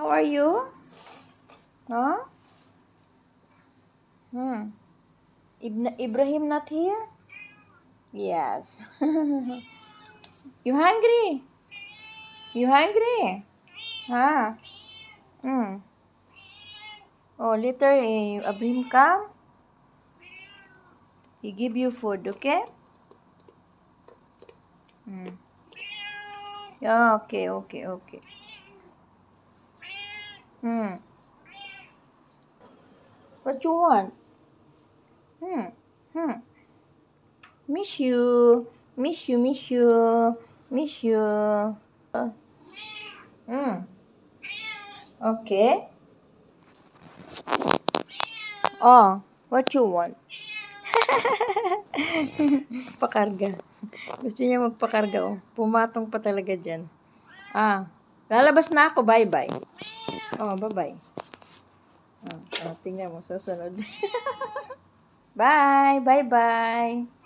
How are you? Huh? Hmm. Ibn- Ibrahim not here? Yes. you hungry? You hungry? Huh? Hmm. Oh, later eh, Ibrahim come. He give you food, okay? Hmm. Okay, okay, okay. Hmm. What you want? Hmm. Hmm. Miss you. Miss you, miss you. Miss you. Uh, Hmm. Okay. Oh, what you want? pakarga. Gusto niya magpakarga, oh. Pumatong pa talaga dyan. Ah, lalabas na ako. Bye-bye. Oh, bye-bye. Ah, ah, tingnan mo, susunod. bye, bye-bye.